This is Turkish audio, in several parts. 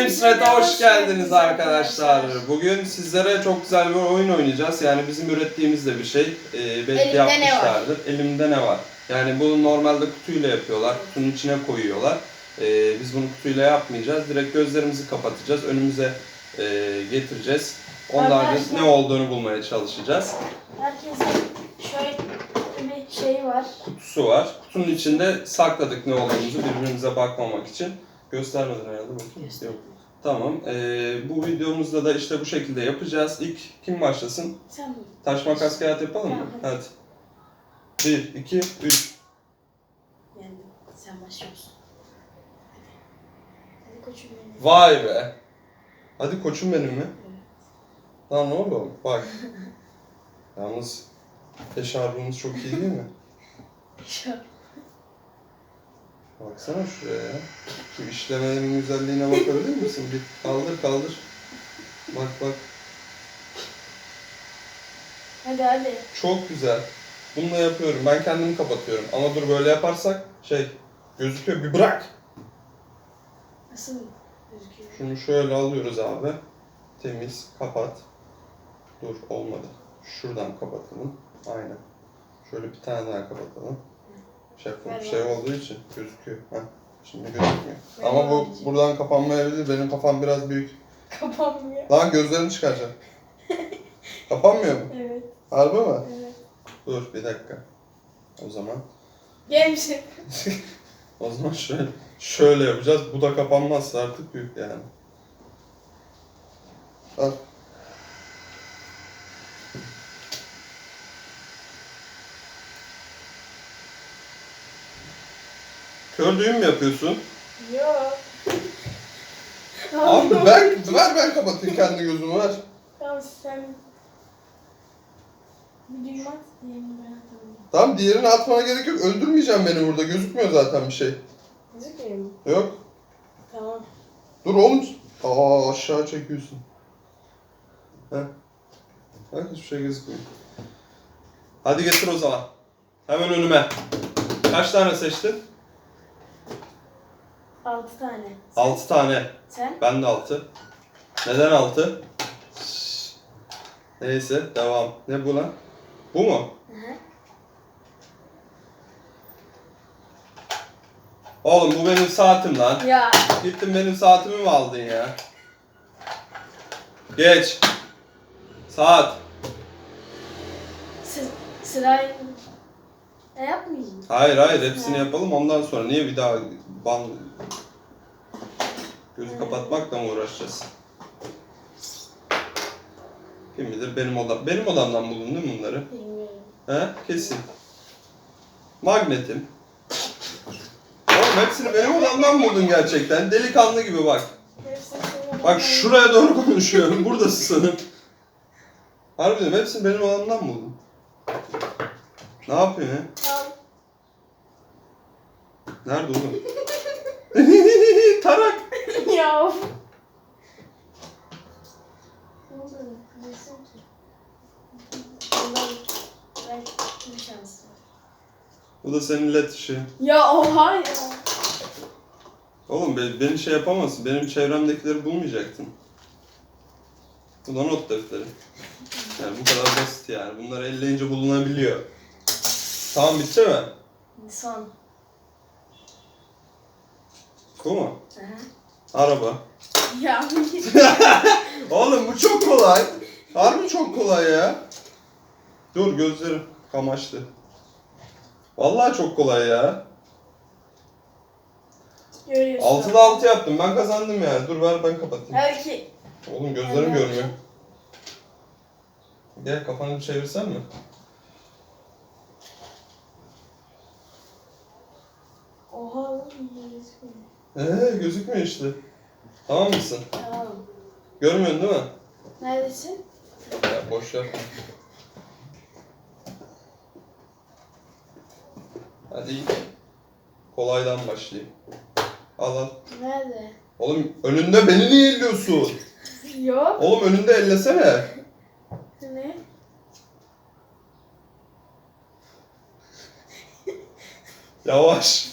Gamesret'e hoş geldiniz arkadaşlar. Bugün sizlere çok güzel bir oyun oynayacağız. Yani bizim ürettiğimiz de bir şey. Ee, belki Elimde ne var? yapmışlardır. Elimde ne var? Yani bunu normalde kutuyla yapıyorlar. Kutunun içine koyuyorlar. Ee, biz bunu kutuyla yapmayacağız. Direkt gözlerimizi kapatacağız. Önümüze e, getireceğiz. Ondan Arkadaşlar- ne olduğunu bulmaya çalışacağız. Herkesin şöyle bir şey var. Kutusu var. Kutunun içinde sakladık ne olduğumuzu birbirimize bakmamak için. Göstermeden herhalde bakayım. Yok. Tamam. Ee, bu videomuzda da işte bu şekilde yapacağız. İlk kim başlasın? Sen mi? Taş makas kağıt yapalım mı? Tamam. Hadi. 1, 2, 3. Yendim. Sen başlıyorsun. Hadi koçum benim. Vay be. Hadi koçum benim mi? Lan oğlum bak. Yalnız eşarbımız çok iyi değil mi? Şu. Baksana şuraya ya. Şu işlemelerin güzelliğine bakabilir misin? Bir kaldır kaldır. Bak bak. Hadi hadi. Çok güzel. Bununla yapıyorum. Ben kendimi kapatıyorum. Ama dur böyle yaparsak şey gözüküyor. Bir bırak. Nasıl gözüküyor? Şunu şöyle alıyoruz abi. Temiz. Kapat. Dur olmadı. Şuradan kapatalım. Aynen. Şöyle bir tane daha kapatalım. Şeffaf bir şey olduğu için gözüküyor. Heh. Şimdi gözükmüyor. Ver Ama bu bana. buradan kapanmayabilir. Benim kafam biraz büyük. Kapanmıyor. Lan gözlerini çıkaracağım. Kapanmıyor mu? Evet. Harbi mi? Evet. Dur bir dakika. O zaman Gelmişim. o zaman şöyle şöyle yapacağız. Bu da kapanmazsa artık büyük yani. Al. Kör düğün mü yapıyorsun? Yok. Abi ver, ver ben kapatayım kendi gözümü ver. Tamam sen bir düğme at diyelim ben atamıyorum. Tamam diğerini atmana gerek yok. Öldürmeyeceğim beni burada. Gözükmüyor zaten bir şey. Gözükmüyor mu? Yok. Tamam. Dur oğlum. Aa aşağı çekiyorsun. Heh. Bak hiçbir şey gözükmüyor. Hadi getir o zaman. Hemen önüme. Kaç tane seçtin? Altı tane. 6 tane. Sen? Ben de 6. Neden 6? Neyse devam. Ne bu lan? Bu mu? Hı hı. Oğlum bu benim saatim lan. Ya. Gittin benim saatimi mi aldın ya? Geç. Saat. Siz sırayı e yapmayayım. Hayır hayır hepsini yapalım ondan sonra niye bir daha ban gözü Evet. kapatmakla mı uğraşacağız? Kim bilir benim odam benim odamdan buldun değil mi bunları? Bilmiyorum. He kesin. Magnetim. Oğlum hepsini benim odamdan buldun gerçekten. Delikanlı gibi bak. Bak şuraya doğru konuşuyorum. Buradasın. Harbiden hepsini benim odamdan buldun. Ne yapıyorsun ya? Al. Nerede oğlum? Ya. Ne oldu? Bilsin ki. Ondan belki bir şans var. Bu da senin led ışığı. Ya oha ya. Oğlum be- beni şey yapamazsın. Benim çevremdekileri bulmayacaktın. Bu da not defteri. Yani bu kadar basit yani. Bunlar elleyince bulunabiliyor. Tamam bitti mi? Son. Bu mu? Aha. Araba. Ya Oğlum bu çok kolay. Harbi çok kolay ya. Dur gözlerim kamaştı. Vallahi çok kolay ya. görüyorsun. 6'da 6 yaptım. Ben kazandım yani. Dur ver ben kapatayım. Belki Oğlum gözlerim Ben görmüyor. Gel kafanı bir çevirsen mi? oha oğlum gözükmüyor. Ee gözükmüyor işte. Tamam mısın? Tamam. Görmüyorsun değil mi? Neredesin? Ya boş yapma. Hadi kolaydan başlayayım. Al al. Nerede? Oğlum önünde beni niye elliyorsun? Yok. Oğlum önünde ellesene. Ne? Yavaş.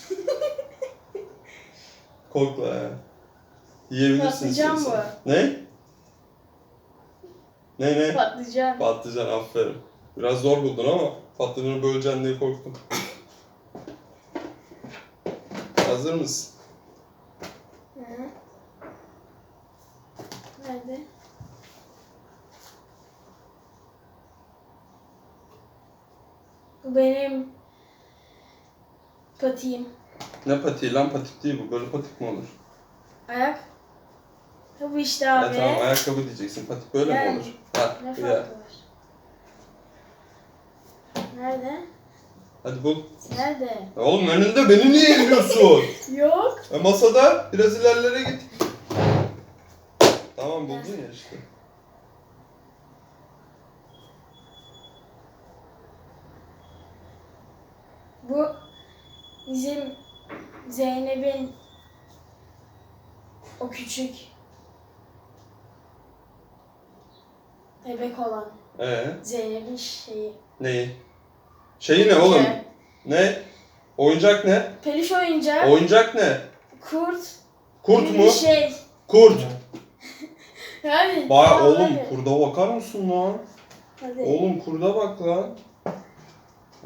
Korkma ya. Yiyebilirsin Patlıcan istiyorsan. Ne? Ne ne? Patlıcan. Patlıcan aferin. Biraz zor buldun ama patlıcanı böleceksin diye korktum. Hazır mısın? Hı. Nerede? Bu benim patiğim. Ne patiği lan patik değil bu. Böyle patik mi olur? Ayak. Bu işte Ya abi. tamam ayakkabı diyeceksin. Patik böyle Yani. mi olur? Ha, Ne ya. farkı var? Nerede? Hadi bul. Nerede? Ya oğlum önünde beni niye elliyorsun? Yok. e masada biraz ilerlere git. Tamam buldun ya işte. Bu bizim Zeynep'in o küçük bebek olan Ee, Zeynep'in şeyi. neyi? Şeyi ne oğlum? Ne? Oyuncak ne? Peluş oyuncak. Oyuncak ne? Kurt. Kurt gibi mu? Bir şey. Kurt. Yani. Bak tamam, oğlum hadi. kurda bakar mısın lan? Hadi. Oğlum kurda bak lan.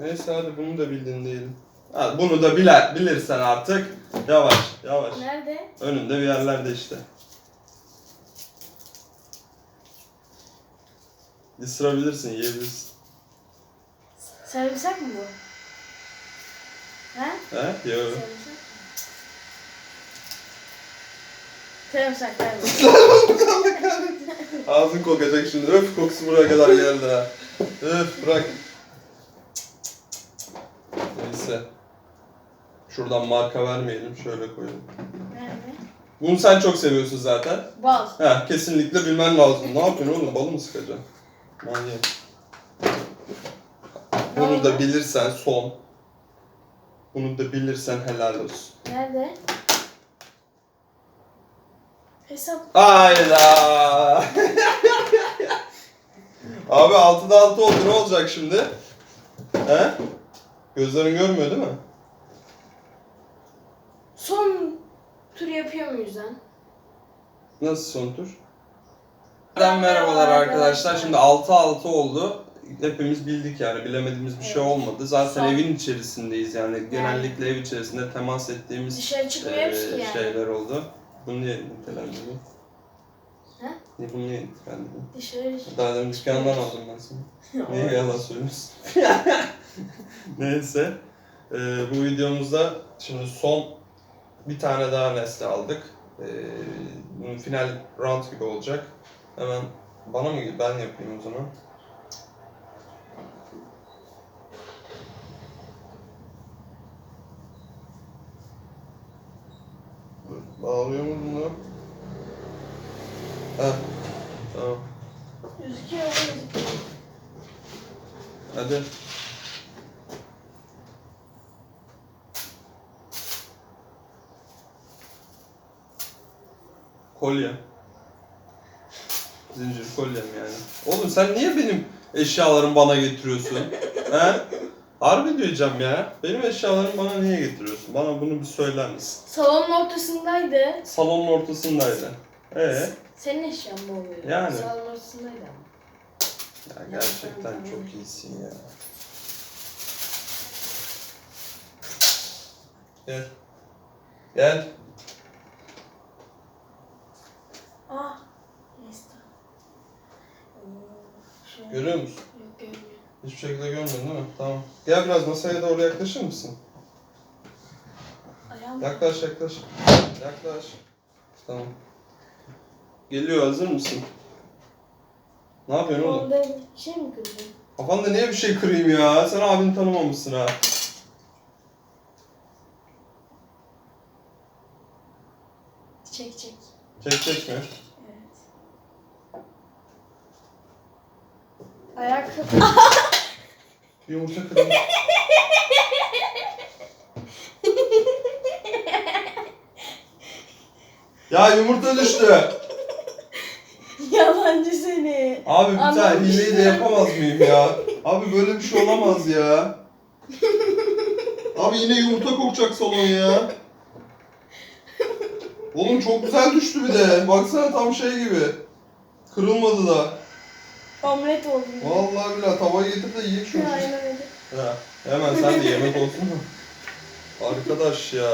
Neyse hadi bunu da bildin diyelim. Ha, bunu da biler, bilirsen artık. Yavaş yavaş. Nerede? Önünde bir yerlerde işte. Isırabilirsin, yiyebilirsin. Sarımsak mı bu? Ha? He? Yok. Sarımsak mı? Sarımsak kahretsin. Ağzın kokacak şimdi. Öf kokusu buraya kadar geldi ha. Öf bırak. Neyse. Şuradan marka vermeyelim. Şöyle koyalım. Bunu sen çok seviyorsun zaten. Bal. He kesinlikle bilmen lazım. Ne yapıyorsun oğlum? Balı mı sıkacaksın? Manyak. Bunu da bilirsen son. Bunu da bilirsen helal olsun. Nerede? Hesap. Hayda. Abi 6'da 6 oldu ne olacak şimdi? He? Gözlerin görmüyor değil mi? Son tur yapıyor muyuz lan? Nasıl son tur? Merhabalar arkadaşlar. Şimdi 6-6 oldu. Hepimiz bildik yani bilemediğimiz bir şey olmadı. Zaten Son. evin içerisindeyiz yani genellikle ev içerisinde temas ettiğimiz Dışarı çıkmıyoruz ki yani. şeyler oldu. Bunu niye nitelendirdin? He? Niye bunu niye nitelendirdin? Dışarı Daha demin dükkandan aldım ben seni. Niye yalan söylüyorsun? Neyse. Ee, bu videomuzda şimdi son bir tane daha nesne aldık. Ee, bunun final round gibi olacak. Hemen bana mı ben yapayım o zaman? Bağlıyor mu bunu? Ha, tamam. Gözüküyor mu gözüküyor? Hadi. Kolye. Zincir kolyem yani. Oğlum sen niye benim eşyalarımı bana getiriyorsun? He? Harbi diyeceğim ya. Benim eşyalarımı bana niye getiriyorsun? Bana bunu bir söyler misin? Salonun ortasındaydı. Salonun ortasındaydı. Ee? Senin eşyan mı oluyor? Yani. Salonun ortasındaydı ama. Ya gerçekten çok iyisin ya. Gel. Gel. Ah. Neyse. Oo, şöyle- Görüyor musun? Yok görmüyorum. Hiçbir şekilde görmedin değil mi? Tamam. Gel biraz masaya doğru yaklaşır mısın? Ayağım. Yaklaş yaklaş. Yaklaş. Tamam. Geliyor hazır mısın? Ne yapıyorsun oğlum? Onda bir şey mi kırdın? Kafanda niye bir şey kırayım ya? Sen abini tanımamışsın ha. Çek çek. Çek çek mi? Evet. Ayakkabı. Yumurta kırayım. ya yumurta düştü. Yalancı seni. Abi bir tane Anlamıştım. hileyi de yapamaz mıyım ya? Abi böyle bir şey olamaz ya. Abi yine yumurta kokacak salon ya. Oğlum çok güzel düştü bir de. Baksana tam şey gibi. Kırılmadı da. Omlet oldu. Vallahi billahi tavayı getir de yiyek şunu. Aynen öyle. Ha, hemen sen de yemek olsun mu? Arkadaş ya.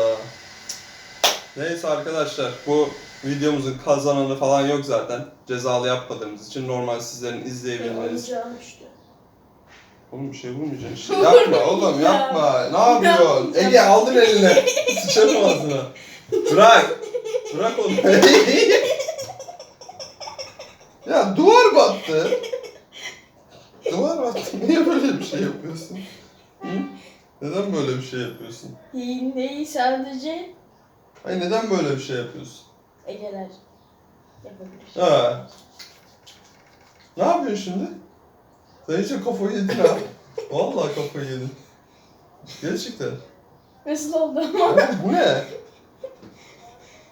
Neyse arkadaşlar bu videomuzun kazananı falan yok zaten. Cezalı yapmadığımız için normal sizlerin izleyebilmeniz. İşte. Oğlum bir şey vurmayacaksın işte. Yapma oğlum yapma. Ne yapıyorsun? Ege aldın eline. Sıçarım ağzına. Bırak. Bırak onu. ya duvar battı. Niye böyle bir şey yapıyorsun? Hı? Neden böyle bir şey yapıyorsun? Neyi sadece Ay neden böyle bir şey yapıyorsun? Egeler yapabilir. Ha. Ne yapıyorsun şimdi? Sen iyice kafayı yedin ha. Vallahi kafayı yedin. Gerçekten. Nasıl oldu ama? Oğlum bu ne?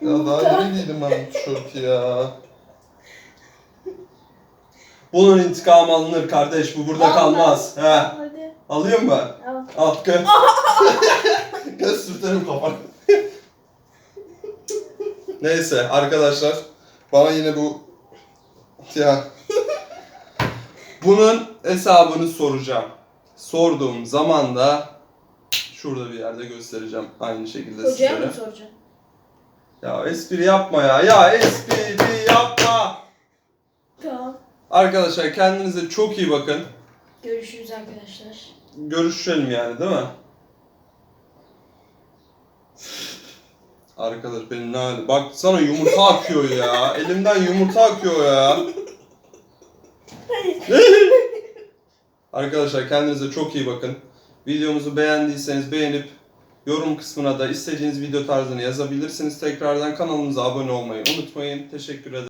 Ya daha yeni giydim ben bu tişörtü ya. Bunun intikamı alınır kardeş. Bu burada Allah. kalmaz. He. Hadi Alayım mı? al. Al gö. Göz sürterim kafanı. Neyse arkadaşlar. Bana yine bu... Ya... Bunun hesabını soracağım. Sorduğum zaman da şurada bir yerde göstereceğim aynı şekilde Hocaya sizlere. mı soracaksın? Ya espri yapma ya. Ya espri. Arkadaşlar kendinize çok iyi bakın. Görüşürüz arkadaşlar. Görüşelim yani değil mi? Arkadaş benim ne hali? Bak sana yumurta akıyor ya. Elimden yumurta akıyor ya. Arkadaşlar kendinize çok iyi bakın. Videomuzu beğendiyseniz beğenip yorum kısmına da istediğiniz video tarzını yazabilirsiniz. Tekrardan kanalımıza abone olmayı unutmayın. Teşekkür ederim.